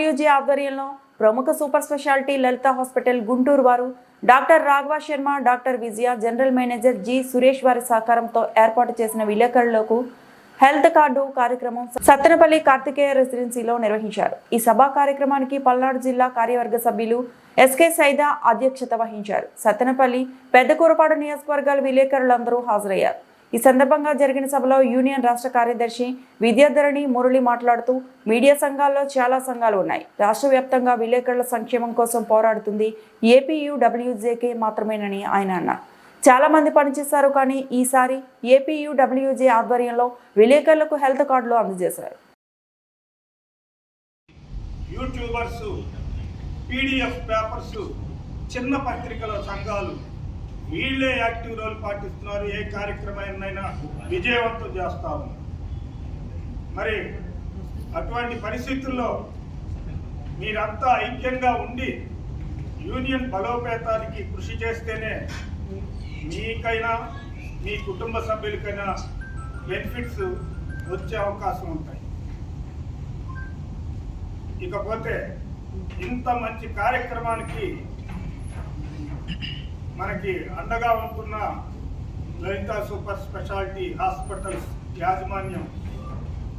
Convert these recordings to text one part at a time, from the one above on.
WG ఆధ్వర్యంలో ప్రముఖ super speciality Lalitha hospital Guntur వారు doctor Raghava Sharma doctor Vijaya general manager G Suresh వారి సహకారంతో ఏర్పాటు చేసిన విలేకరులకు హెల్త్ కార్డు కార్యక్రమం సత్తెనపల్లి కార్తికేయ రెసిడెన్సీలో నిర్వహించారు. ఈ సభా కార్యక్రమానికి పల్నాడు జిల్లా కార్యవర్గ సభ్యులు ఎస్కే సైదా అధ్యక్షత వహించారు. సత్తెనపల్లి పెద్దకూరపాడు నియోజకవర్గాల విలేకరులందరూ హాజరయ్యారు. ఈ సందర్భంగా జరిగిన సభలో యూనియన్ రాష్ట్ర కార్యదర్శి విద్యాధరణి మురళి మాట్లాడుతూ మీడియా సంఘాల్లో చాలా సంఘాలు ఉన్నాయి. రాష్ట్ర వ్యాప్తంగా విలేకరుల సంక్షేమం కోసం పోరాడుతుంది. ఏపీయూడబ్ల్యూజేకే మాత్రమేనని ఆయన అన్నారు. చాలా మంది పనిచేశారు కానీ ఈసారి ఏపీయూడబ్ల్యూజే ఆధ్వర్యంలో విలేకరులకు హెల్త్ కార్డులు అందజేశారు. యూట్యూబర్స్ పీడిఎఫ్ పేపర్స్ చిన్న పత్రికల సంఘాలు వీళ్ళే యాక్టివ్ రోల్ పాటిస్తున్నారు ఏ కార్యక్రమాన్నైనా విజయవంతం చేస్తాము మరి అటువంటి పరిస్థితుల్లో మీరంతా ఐక్యంగా ఉండి యూనియన్ బలోపేతానికి కృషి చేస్తేనే మీకైనా మీ కుటుంబ సభ్యులకైనా బెనిఫిట్స్ వచ్చే అవకాశం ఉంటాయి. ఇకపోతే ఇంత మంచి కార్యక్రమానికి మనకి అండగా ఉంటున్న లలిత సూపర్ స్పెషాలిటీ హాస్పిటల్స్ యాజమాన్యం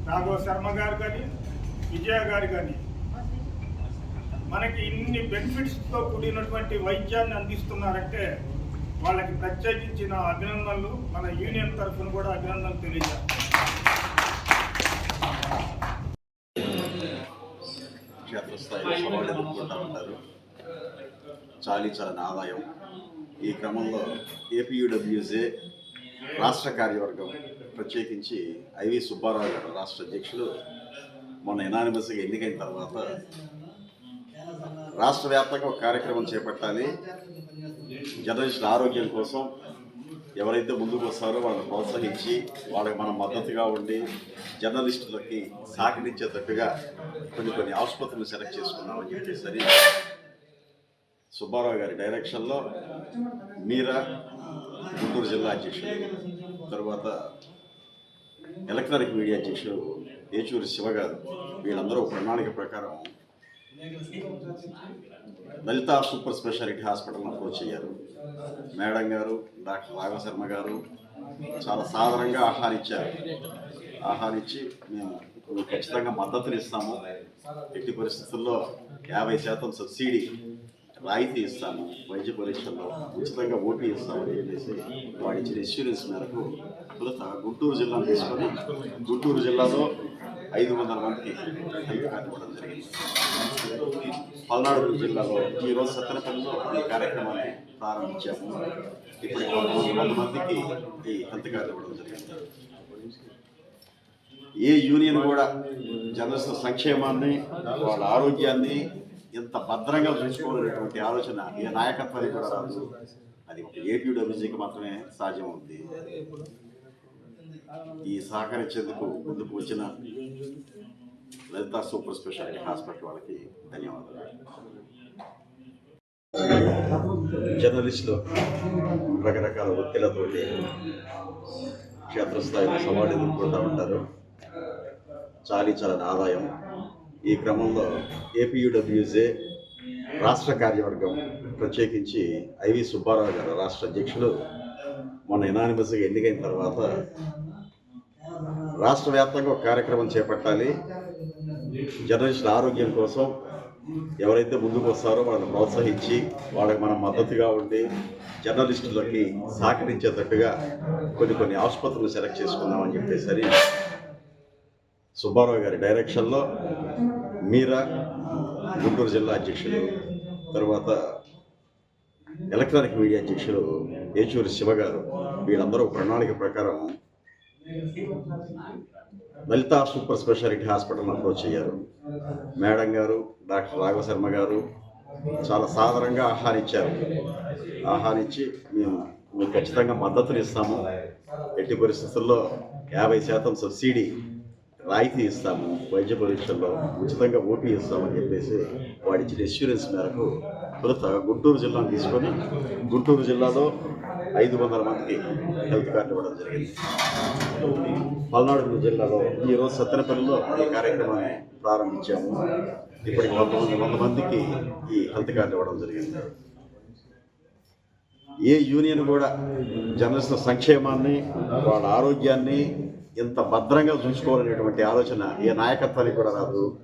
రాఘవ శర్మ గారు కానీ విజయ గారు కానీ మనకి ఇన్ని బెనిఫిట్స్తో కూడినటువంటి వైద్యాన్ని అందిస్తున్నారంటే వాళ్ళకి ప్రత్యేకించిన అభినందనలు మన యూనియన్ తరఫున కూడా అభినందనలు తెలియజేస్తాం క్షేత్రస్థాయిలో సమాజం ఉంటారు. చాలీ ఆదాయం ఈ క్రమంలో ఏపీయూడబ్ల్యూజే రాష్ట్ర కార్యవర్గం ప్రత్యేకించి ఐవి సుబ్బారావు గారు రాష్ట్ర అధ్యక్షులు. మొన్న ఎనానిమస్గా ఎన్నికైన తర్వాత రాష్ట్ర వ్యాప్తంగా ఒక కార్యక్రమం చేపట్టాలి. జర్నలిస్టుల ఆరోగ్యం కోసం ఎవరైతే ముందుకు వస్తారో వాళ్ళని ప్రోత్సహించి వాళ్ళకి మనం మద్దతుగా ఉండి జర్నలిస్టులకి సహకరించేటట్టుగా కొన్ని కొన్ని ఆసుపత్రులు సెలెక్ట్ చేసుకున్నామని చెప్పేసరి సుబ్బారావు గారి డైరెక్షన్లో మీరా గుంటూరు జిల్లా అధ్యక్షుడు తర్వాత ఎలక్ట్రానిక్ మీడియా అధ్యక్షుడు ఏచూరి శివ గారు వీళ్ళందరూ ప్రణాళిక ప్రకారం లలిత సూపర్ స్పెషాలిటీ హాస్పిటల్ని అప్రోచ్ అయ్యారు. మేడం గారు డాక్టర్ రాఘవశర్మ గారు చాలా సాధారణంగా ఆహ్వానించారు ఆహ్వానించి మేము ఖచ్చితంగా మద్దతునిస్తాము. ఎట్టి పరిస్థితుల్లో యాభై శాతం సబ్సిడీ రాయితీ ఇస్తాను. వైద్య పరీక్షల్లో ఉచితంగా ఓపీ ఇస్తామని చెప్పేసి వాడు ఇచ్చిన ఇన్సూరెన్స్ మేరకు తొలుత గుంటూరు జిల్లాను తీసుకొని గుంటూరు జిల్లాలో ఐదు వందల మందికి హెల్త్ కార్డు ఇవ్వడం జరిగింది. పల్నాడు జిల్లాలో ఈరోజు సత్తెనపల్లిలో ఈ కార్యక్రమాన్ని ప్రారంభించాము. ఇప్పుడు వంద మందికి ఈ హెల్త్ కార్డు ఇవ్వడం జరిగింది. ఏ యూనియన్ కూడా జనరల్స్ సంక్షేమాన్ని వాళ్ళ ఆరోగ్యాన్ని ఇంత భద్రంగా చూసుకోవాలనేటువంటి ఆలోచన ఏ నాయకత్వానికి కూడా రాదు. అది ఒక ఏపీడబ్ల్యూజీకి మాత్రమే సాధ్యం ఉంది ఈ సహకరించేందుకు ముందుకు వచ్చిన లలిత సూపర్ స్పెషాలిటీ హాస్పిటల్ వాళ్ళకి ధన్యవాదాలు. జర్నలిస్టులు రకరకాల ఒత్తిళ్ళతోటి క్షేత్రస్థాయిలో సవాళ్ళు ఎదుర్కొంటూ ఉంటారు. చాలీ చాలని ఆదాయం ఈ క్రమంలో ఏపీయూడబ్ల్యూజే రాష్ట్ర కార్యవర్గం ప్రత్యేకించి ఐవి సుబ్బారావు గారు రాష్ట్ర అధ్యక్షులు మొన్న ఎనానిమస్గా ఎన్నికైన తర్వాత రాష్ట్ర వ్యాప్తంగా ఒక కార్యక్రమం చేపట్టాలి. జర్నలిస్టుల ఆరోగ్యం కోసం ఎవరైతే ముందుకు వస్తారో వాళ్ళని ప్రోత్సహించి వాళ్ళకి మనం మద్దతుగా ఉండి జర్నలిస్టులకి సహకరించేటట్టుగా కొన్ని కొన్ని ఆసుపత్రులు సెలెక్ట్ చేసుకుందామని చెప్పేసరి సుబ్బారావు గారి డైరెక్షన్లో మీరా గుంటూరు జిల్లా అధ్యక్షులు తర్వాత ఎలక్ట్రానిక్ మీడియా అధ్యక్షులు ఏచూరి శివ గారు వీళ్ళందరూ ప్రణాళిక ప్రకారం Lalitha super speciality hospital approach అయ్యారు. మేడం గారు డాక్టర్ రాఘవ శర్మ గారు చాలా సాధారణంగా ఆహ్వానించారు ఆహ్వానించి మేము మీకు ఖచ్చితంగా మద్దతునిస్తాము. ఎట్టి పరిస్థితుల్లో యాభై శాతం సబ్సిడీ రాయితీ ఇస్తాము వైద్య పరీక్షల్లో ఉచితంగా ఓటీ ఇస్తామని చెప్పేసి వాడి ఇచ్చిన ఇన్సూరెన్స్ మేరకు తొలుత గుంటూరు జిల్లాను తీసుకొని గుంటూరు జిల్లాలో ఐదు వందల మందికి హెల్త్ కార్డు ఇవ్వడం జరిగింది. పల్నాడు జిల్లాలో ఈరోజు సత్తెనపల్లిలో ఈ కార్యక్రమాన్ని ప్రారంభించాము. ఇప్పటికి వంద మంది వంద మందికి ఈ హెల్త్ కార్డు ఇవ్వడం జరిగింది. ఏ యూనియన్ కూడా జర్నలిస్టుల సంక్షేమాన్ని వాళ్ళ ఆరోగ్యాన్ని ఇంత భద్రంగా చూసుకోవాలనేటువంటి ఆలోచన ఏ నాయకత్వానికి కూడా రాదు.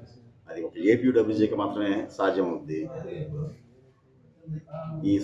అది ఒక ఏపీడబ్ల్యూజీకి మాత్రమే సాధ్యమవుద్ది. ఈ